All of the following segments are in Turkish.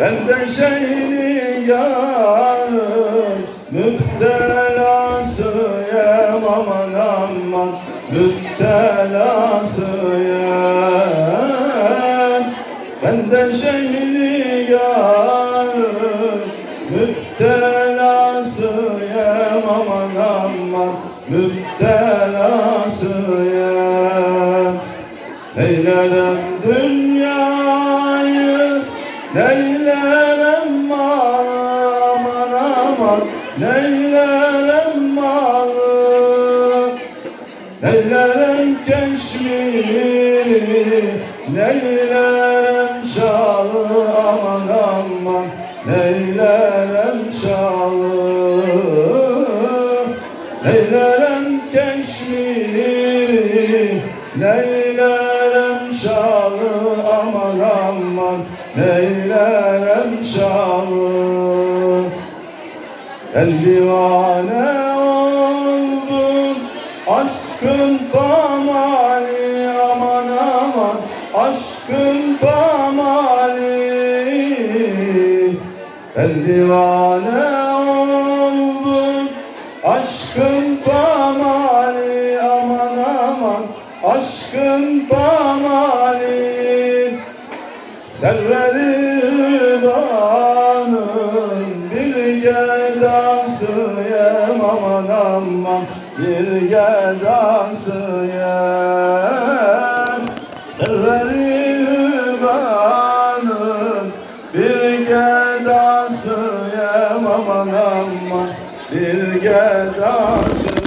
Ben de şeyini yarın müptelasıyım aman aman müptelasıyım Ben de şeyini yarın müptelasıyım aman aman müptelasıyım Neylerim dünyayı aman Neylerim malı Neylerim keşmiri Neylerim şalı aman aman Neylerim şalı Neylerim keşmiri Neylerim şalı aman aman Neylerim şalı El divane oldum Aşkın pamali aman aman Aşkın pamali El divane oldum Aşkın pamali aman aman Aşkın pamali Serveri banın bir gedasıyım aman aman. Bir gedasıyım Serveri banın bir gedasıyım aman aman. Bir gedasıyım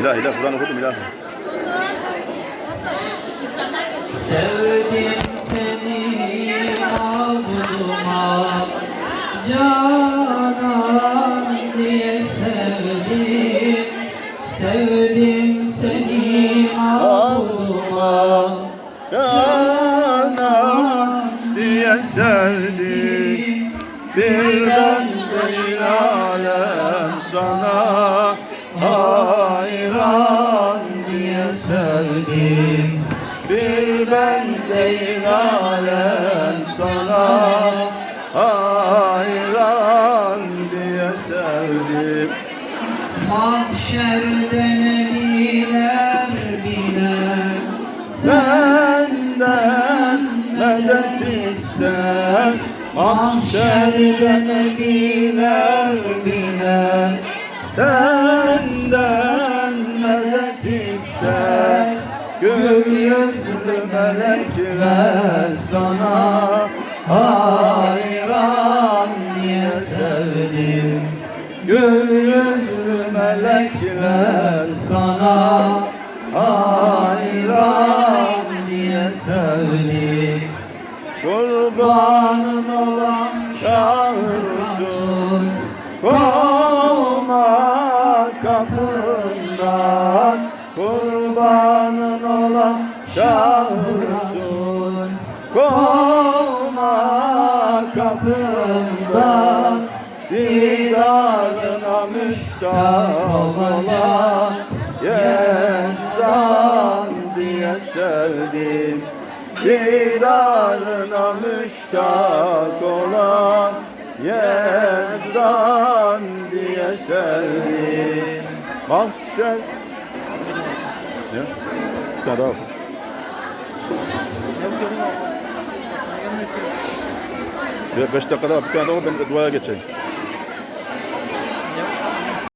İlahi ilah Kur'an okudum ilahi. Sevdim Canan diye sevdim Sevdim seni mağduma Canan diye sevdim Bir ben değil alem sana Hayran diye sevdim. Bir ben değil alem sana Hayran Mahşerde nebiler biner Senden medet ister. Mahşerde nebiler biner Senden medet ister. Gül yüzlü melekler sana Hayran Gül melekler sana Hayran diye sevdim. Kurbanın olan şahırsın Kovma kapından. Kurbanın olan şahırsın müştak olan Yezdan diye sevdim Didarına müştak olan Yezdan diye sevdim Mahşer oku. Bir beş dakika daha bir tane de duaya geçeyim.